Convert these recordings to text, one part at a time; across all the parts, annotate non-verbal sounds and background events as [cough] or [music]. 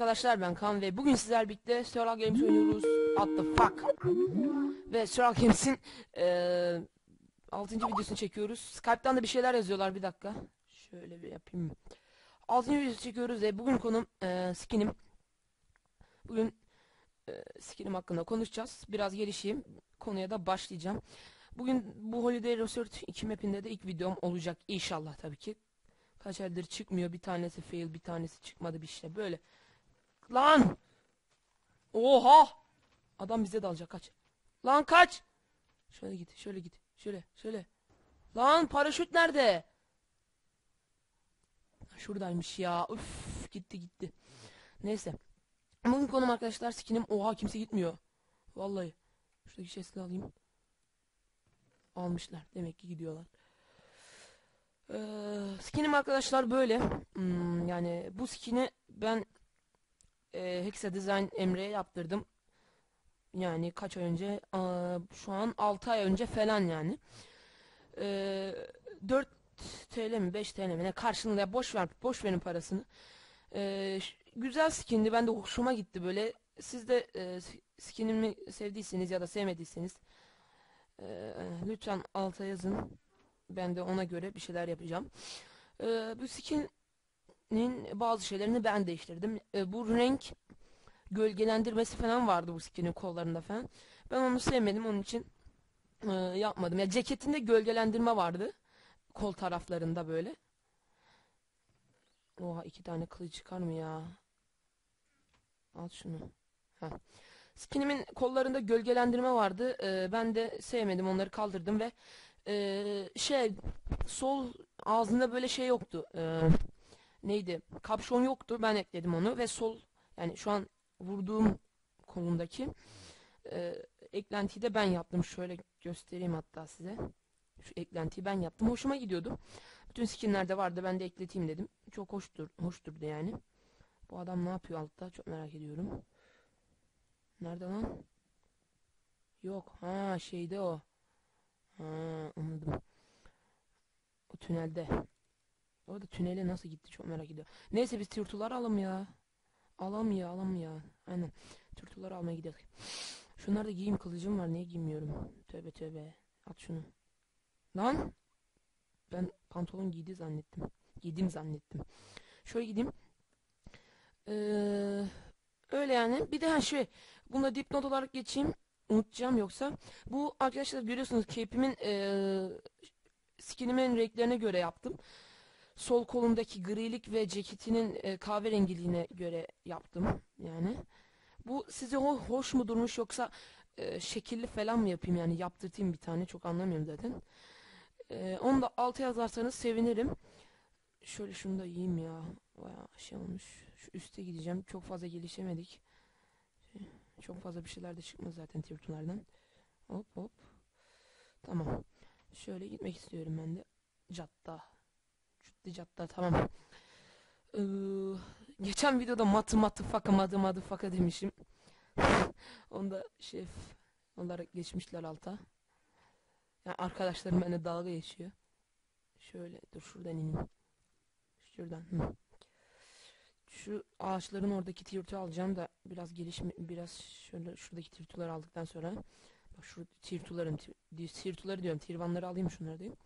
arkadaşlar ben Kaan ve bugün sizler birlikte Survival Games oynuyoruz. What the fuck? Ve Survival Games'in eee 6. videosunu çekiyoruz. Skype'tan da bir şeyler yazıyorlar bir dakika. Şöyle bir yapayım. 6. videosu çekiyoruz ve bugün konum eee skinim. Bugün eee skinim hakkında konuşacağız. Biraz gelişeyim. Konuya da başlayacağım. Bugün bu Holiday Resort 2 map'inde de ilk videom olacak inşallah tabii ki. Kaç aydır çıkmıyor. Bir tanesi fail, bir tanesi çıkmadı bir şey. Böyle. Lan! Oha! Adam bize dalacak kaç. Lan kaç! Şöyle git, şöyle git. Şöyle, şöyle. Lan paraşüt nerede? Şuradaymış ya. Üf, gitti gitti. Neyse. Bugün konum arkadaşlar skinim. Oha kimse gitmiyor. Vallahi. Şuradaki chest'i alayım. Almışlar. Demek ki gidiyorlar. Ee, skinim arkadaşlar böyle. Hmm, yani bu skini ben e, Hexa Design Emre'ye yaptırdım. Yani kaç ay önce? Aa, şu an 6 ay önce falan yani. Ee, 4 TL mi 5 TL mi ne karşılığında boş ver boş verin parasını. Ş- güzel skindi. Ben de hoşuma gitti böyle. Siz de e, skinimi sevdiyseniz ya da sevmediyseniz e, lütfen alta yazın. Ben de ona göre bir şeyler yapacağım. Ee, bu skinin bazı şeylerini ben değiştirdim. Ee, bu renk gölgelendirmesi falan vardı bu skinin kollarında falan. Ben onu sevmedim onun için e, yapmadım. Ya ceketinde gölgelendirme vardı. Kol taraflarında böyle. Oha iki tane kılıç çıkar mı ya? Al şunu. Heh. Skinimin kollarında gölgelendirme vardı. Ee, ben de sevmedim onları kaldırdım ve ee, şey sol ağzında böyle şey yoktu. Ee, neydi? Kapşon yoktu. Ben ekledim onu ve sol yani şu an vurduğum kolundaki e, eklentiyi de ben yaptım. Şöyle göstereyim hatta size. Şu eklentiyi ben yaptım. Hoşuma gidiyordu. Bütün skinlerde vardı. Ben de ekleteyim dedim. Çok hoştur, hoşturdu yani. Bu adam ne yapıyor altta? Çok merak ediyorum. Nerede lan? Yok. Ha şeyde o. Ha anladım. O tünelde. Orada tünele nasıl gitti çok merak ediyorum. Neyse biz tırtılar alalım ya. Alam ya alam ya. Aynen. Tırtılar almaya gidelim. Şunlarda giyim kılıcım var. Niye giymiyorum? Tövbe tövbe. At şunu. Lan. Ben pantolon giydi zannettim. Giydim zannettim. Şöyle gideyim. Ee, öyle yani. Bir de ha şey. Bunda dipnot olarak geçeyim. Unutacağım yoksa. Bu arkadaşlar görüyorsunuz cape'imin ee, skinimin renklerine göre yaptım. Sol kolumdaki grilik ve ceketinin e, kahverengiliğine göre yaptım yani. Bu size ho- hoş mu durmuş yoksa e, şekilli falan mı yapayım yani yaptırtayım bir tane çok anlamıyorum zaten. E, onu da alta yazarsanız sevinirim. Şöyle şunu da yiyeyim ya. Bayağı şey olmuş. Şu üste gideceğim. Çok fazla gelişemedik. Şey, Çok fazla bir şeyler de çıkmaz zaten tirtulardan. Hop hop. Tamam. Şöyle gitmek istiyorum ben de. Catta. Catta tamam. Ee, geçen videoda matı matı faka madı madı faka demişim. Onda şef olarak geçmişler alta. Yani arkadaşlarım benimle dalga geçiyor. Şöyle dur şuradan ineyim. Şuradan. Hı. Şu ağaçların oradaki tirtü alacağım da biraz gelişme biraz şöyle şuradaki tirtuları aldıktan sonra bak şu tirtuların tirtuları diyorum tirvanları alayım şunları diyeyim.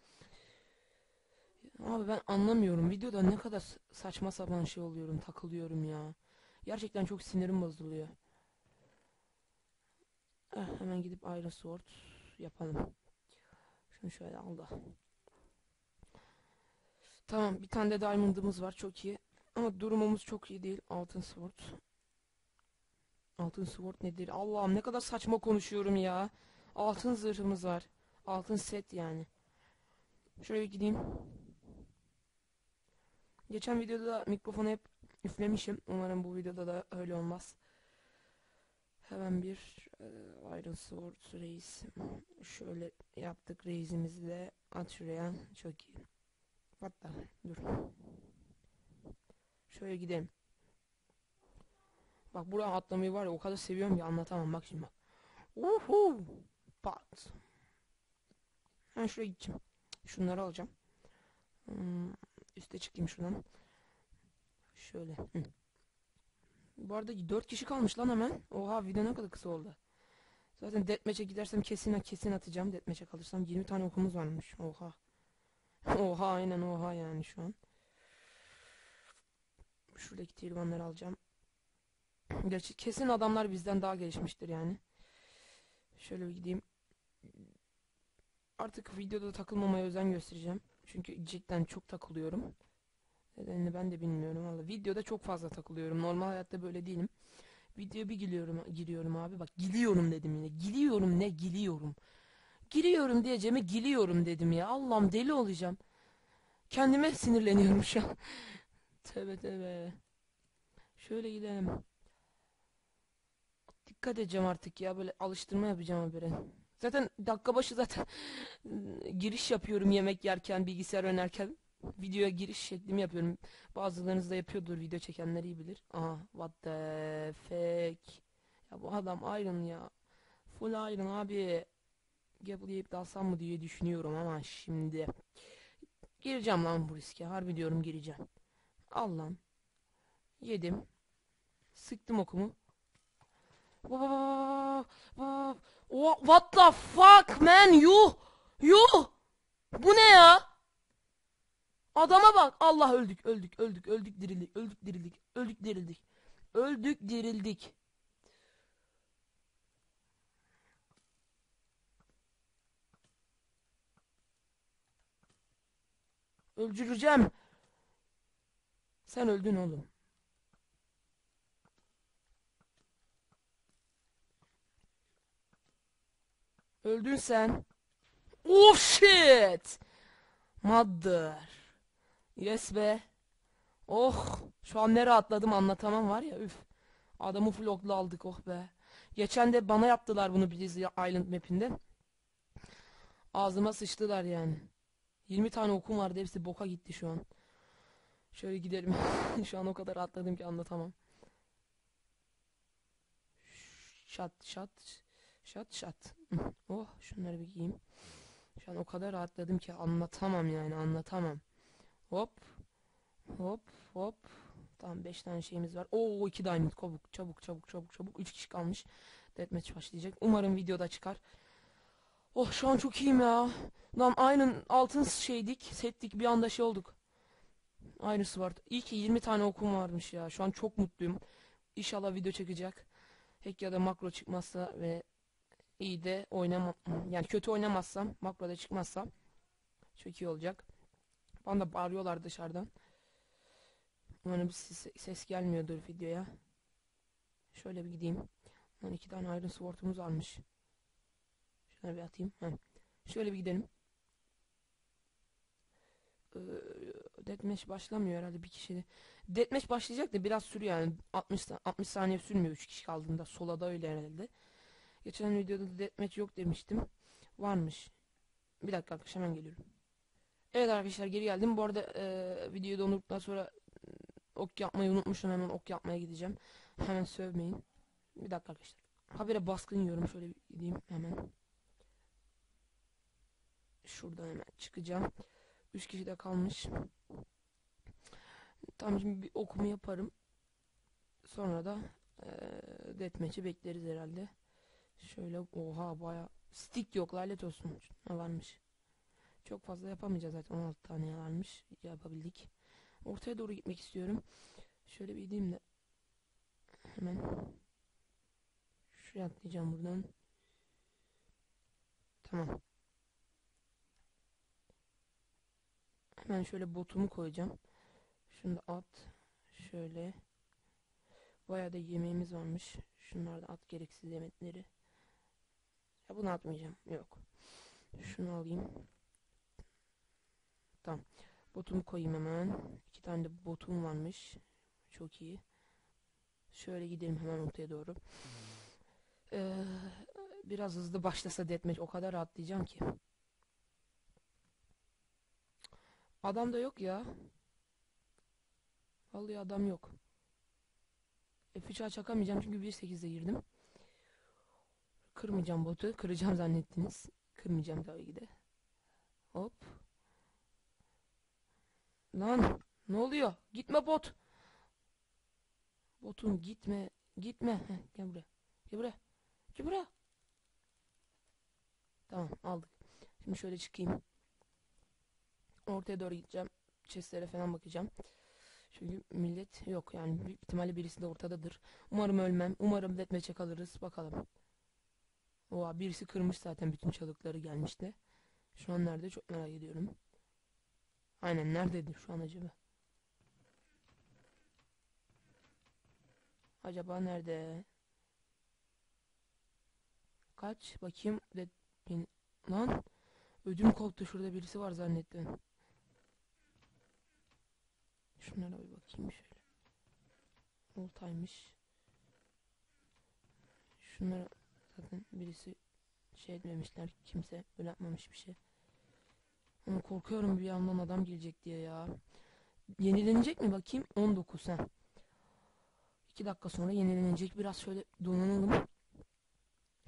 Abi ben anlamıyorum. Videoda ne kadar saçma sapan şey oluyorum, takılıyorum ya. Gerçekten çok sinirim bozuluyor. Eh, hemen gidip Iron Sword yapalım. Şunu şöyle al da. Tamam, bir tane de Diamond'ımız var, çok iyi. Ama durumumuz çok iyi değil. Altın Sword. Altın Sword nedir? Allah'ım ne kadar saçma konuşuyorum ya. Altın zırhımız var. Altın set yani. Bir gideyim. Geçen videoda da mikrofonu hep üflemişim. Umarım bu videoda da öyle olmaz. Hemen bir e, Iron Sword reis. Şöyle yaptık reisimizi de at şuraya. Çok iyi. Hatta dur. Şöyle gidelim. Bak buraya atlamayı var ya o kadar seviyorum ki anlatamam bak şimdi bak. Uhu! Pat. Ben şuraya gideceğim. Şunları alacağım. Hmm, üste çıkayım şuradan. Şöyle. Hı. Bu arada 4 kişi kalmış lan hemen. Oha video ne kadar kısa oldu. Zaten deathmatch'e gidersem kesin kesin atacağım. Deathmatch'e kalırsam 20 tane okumuz varmış. Oha. [laughs] Oha aynen oha yani şu an. Şuradaki tirvanları alacağım. Gerçi kesin adamlar bizden daha gelişmiştir yani. Şöyle bir gideyim. Artık videoda takılmamaya özen göstereceğim. Çünkü cidden çok takılıyorum. Nedenini ben de bilmiyorum valla. Videoda çok fazla takılıyorum. Normal hayatta böyle değilim. Videoya bir giriyorum, giriyorum abi. Bak giliyorum dedim yine. Giliyorum ne giliyorum. Giriyorum diyeceğime giliyorum dedim ya. Allah'ım deli olacağım. Kendime sinirleniyorum şu an. [laughs] tövbe tövbe. Şöyle gidelim. Dikkat edeceğim artık ya. Böyle alıştırma yapacağım habire. Zaten dakika başı zaten [laughs] giriş yapıyorum yemek yerken, bilgisayar oynarken. Videoya giriş şeklimi yapıyorum. Bazılarınız da yapıyordur video çekenler iyi bilir. Aha what the fuck. Ya bu adam Iron ya. Full Iron abi. Gable yiyip dalsam mı diye düşünüyorum ama şimdi. Gireceğim lan bu riske. Harbi diyorum gireceğim. Al lan. Yedim. Sıktım okumu. Vaa, vaa. What the fuck man? You you bu ne ya? Adama bak. Allah öldük öldük öldük öldük dirildik öldük dirildik öldük dirildik öldük dirildik. Öldüreceğim. Sen öldün oğlum Öldün sen. Oh shit. Mother. Yes be. Oh. Şu an ne rahatladım anlatamam var ya üf. Adamı flokla aldık oh be. Geçen de bana yaptılar bunu Blizzard Island mapinde. Ağzıma sıçtılar yani. 20 tane okum vardı hepsi boka gitti şu an. Şöyle gidelim. [laughs] şu an o kadar atladım ki anlatamam. Şat şat şat şat. [laughs] Oh şunları bir giyeyim. Şu an o kadar rahatladım ki anlatamam yani anlatamam. Hop. Hop hop. Tamam 5 tane şeyimiz var. Oo 2 diamond çabuk çabuk çabuk çabuk çabuk. 3 kişi kalmış. Deathmatch başlayacak. Umarım videoda çıkar. Oh şu an çok iyiyim ya. Lan aynen altın şeydik, settik bir anda şey olduk. Aynısı var. İyi ki 20 tane okum varmış ya. Şu an çok mutluyum. İnşallah video çekecek. Hack ya da makro çıkmazsa ve iyi de oynama yani kötü oynamazsam makroda çıkmazsam çok iyi olacak. Bana da bağırıyorlar dışarıdan. Umarım ses, ses gelmiyordur videoya. Şöyle bir gideyim. Lan iki tane Iron Sword'umuz varmış. Şuna bir atayım. Heh. Şöyle bir gidelim. Ee, Deathmatch başlamıyor herhalde bir kişi. Deathmatch başlayacak da biraz sürüyor yani 60 60 saniye sürmüyor 3 kişi kaldığında. Solada öyle herhalde. Geçen videoda da deathmatch yok demiştim. Varmış. Bir dakika arkadaşlar hemen geliyorum. Evet arkadaşlar geri geldim. Bu arada e, videoyu dondurduktan sonra ok yapmayı unutmuşum. Hemen ok yapmaya gideceğim. Hemen sövmeyin. Bir dakika arkadaşlar. Habere baskın yiyorum. Şöyle gideyim hemen. Şuradan hemen çıkacağım. 3 kişi de kalmış. Tamam şimdi bir okumu yaparım. Sonra da e, deathmatch'i bekleriz herhalde. Şöyle oha baya stick yok lanet olsun. Ne varmış. Çok fazla yapamayacağız zaten 16 tane varmış. Yapabildik. Ortaya doğru gitmek istiyorum. Şöyle bir gideyim de. Hemen. Şuraya atlayacağım buradan. Tamam. Hemen şöyle botumu koyacağım. Şunu da at. Şöyle. Bayağı da yemeğimiz varmış. Şunlar da at gereksiz yemekleri. Ya bunu atmayacağım. Yok. Şunu alayım. Tamam. Botumu koyayım hemen. İki tane de botum varmış. Çok iyi. Şöyle gidelim hemen ortaya doğru. Ee, biraz hızlı başlasa deathmatch o kadar rahatlayacağım ki. Adam da yok ya. Vallahi adam yok. F3'e çakamayacağım çünkü 1.8'de girdim. Kırmayacağım botu. Kıracağım zannettiniz. Kırmayacağım tabii ki de. Hop. Lan ne oluyor? Gitme bot. Botun gitme. Gitme. Heh, gel buraya. Gel buraya. Gel buraya. Tamam aldık. Şimdi şöyle çıkayım. Ortaya doğru gideceğim. Chestlere falan bakacağım. Çünkü millet yok yani büyük ihtimalle birisi de ortadadır. Umarım ölmem. Umarım deathmatch'e kalırız. Bakalım. Oha birisi kırmış zaten bütün çalıkları gelmişti. Şu an nerede çok merak ediyorum. Aynen nerededir şu an acaba? Acaba nerede? Kaç bakayım de yeni- lan ödüm koptu şurada birisi var zannettim. Şunlara bir bakayım şöyle. Oltaymış. Şunlara zaten birisi şey etmemişler kimse böyle yapmamış bir şey. Ama korkuyorum bir yandan adam gelecek diye ya. Yenilenecek mi bakayım? 19 ha. 2 dakika sonra yenilenecek. Biraz şöyle donanalım.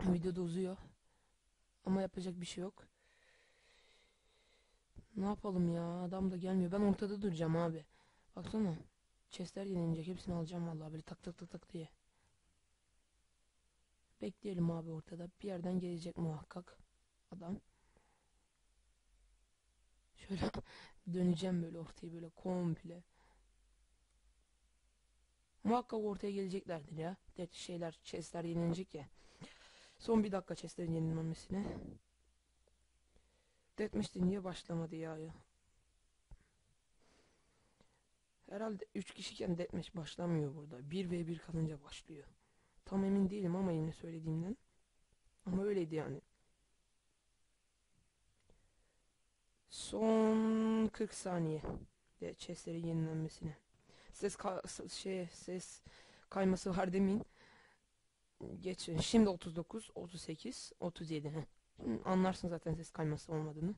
Video da uzuyor. Ama yapacak bir şey yok. Ne yapalım ya? Adam da gelmiyor. Ben ortada duracağım abi. Baksana. Chestler yenilecek. Hepsini alacağım vallahi böyle tak tak tak tak diye. Bekleyelim abi ortada. Bir yerden gelecek muhakkak. Adam. Şöyle [laughs] döneceğim böyle ortayı böyle komple. Muhakkak ortaya geleceklerdir ya. De şeyler, chestler yenilecek ya. Son bir dakika chestlerin yenilmemesine. Deathmatch de niye başlamadı ya ya? Herhalde 3 kişiyken deathmatch başlamıyor burada. 1v1 kalınca başlıyor. Tam emin değilim ama yine söylediğimden. Ama öyleydi yani. Son 40 saniye de chestlerin yenilenmesine. Ses şey ses kayması var demin. Geç şimdi 39, 38, 37. heh. Şimdi anlarsın zaten ses kayması olmadığını.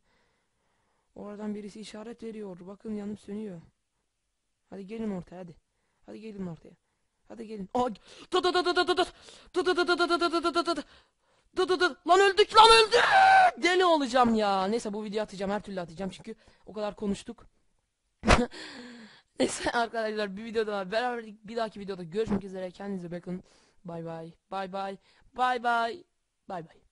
Oradan birisi işaret veriyor. Bakın yanım sönüyor. Hadi gelin ortaya hadi. Hadi gelin ortaya. Hadi gelin. Aa, dı dı dı dı dı dı dı. Dı. Lan öldük lan öldük. Deli olacağım ya. Neyse bu videoyu atacağım. Her türlü atacağım çünkü o kadar konuştuk. Neyse arkadaşlar bir videoda var. Beraber bir dahaki videoda görüşmek üzere. Kendinize bakın. Bay. Bay bay. Bay bay. Bay bay.